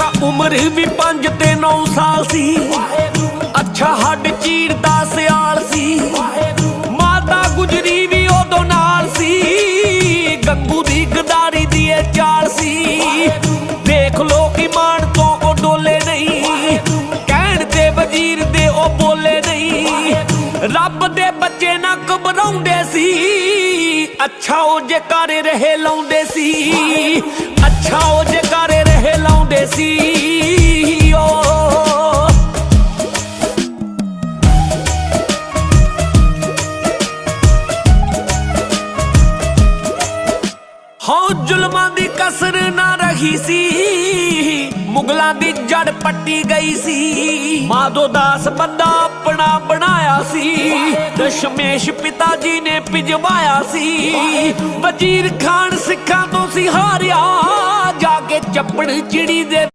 ਅੱਛਾ ਉਮਰ ਵੀ 5 ਤੇ 9 ਸਾਲ ਸੀ। ਅੱਛਾ ਹੱਡ ਚੀਰਦਾ ਸਿਆਲ ਸੀ। ਮਾਤਾ ਗੁਜਰੀ ਵੀ ਉਦੋਂ ਨਾਲ ਸੀ। ਗੰਗੂ ਦੀ ਗਦਾਰੀ ਦੀ ਇਹ ਚਾਲ ਸੀ। ਦੇਖ ਲੋ ਕਿ ਮਾਣ ਤੋਂ ਉਹ ਡੋਲੇ ਨਹੀਂ। ਕਹਿਣ ਤੇ ਵਜ਼ੀਰ ਦੇ ਉਹ ਬੋਲੇ ਨਹੀਂ। ਰੱਬ ਦੇ ਬੱਚੇ ਨਾ ਘਬਰਾਉਂਦੇ ਸੀ। ਅੱਛਾ ਉਹ ਜੇ ਘਰ ਰਹੇ ਲਾਉਂਦੇ ਸੀ। ਹਾਂ ਜ਼ੁਲਮਾਂ ਦੀ ਕਸਰ ਨਾ ਰਹੀ ਸੀ। ਮੁਗਲਾਂ ਦੀ ਜੜ ਪੱਟੀ ਗਈ ਸੀ। ਮਾਧੋ ਦਾਸ ਬੰਦਾ ਆਪਣਾ ਬਣਾਇਆ ਸੀ। ਦਸ਼ਮੇਸ਼ ਪਿਤਾ ਜੀ ਨੇ ਭਿਜਵਾਇਆ ਸੀ। ਵਜ਼ੀਰ ਖਾਨ ਸਿੱਖਾਂ ਤੋਂ ਸੀ ਹਾਰਿਆ। ਜਾ ਕੇ ਚੱਪੜ ਚਿੜੀ ਦੇ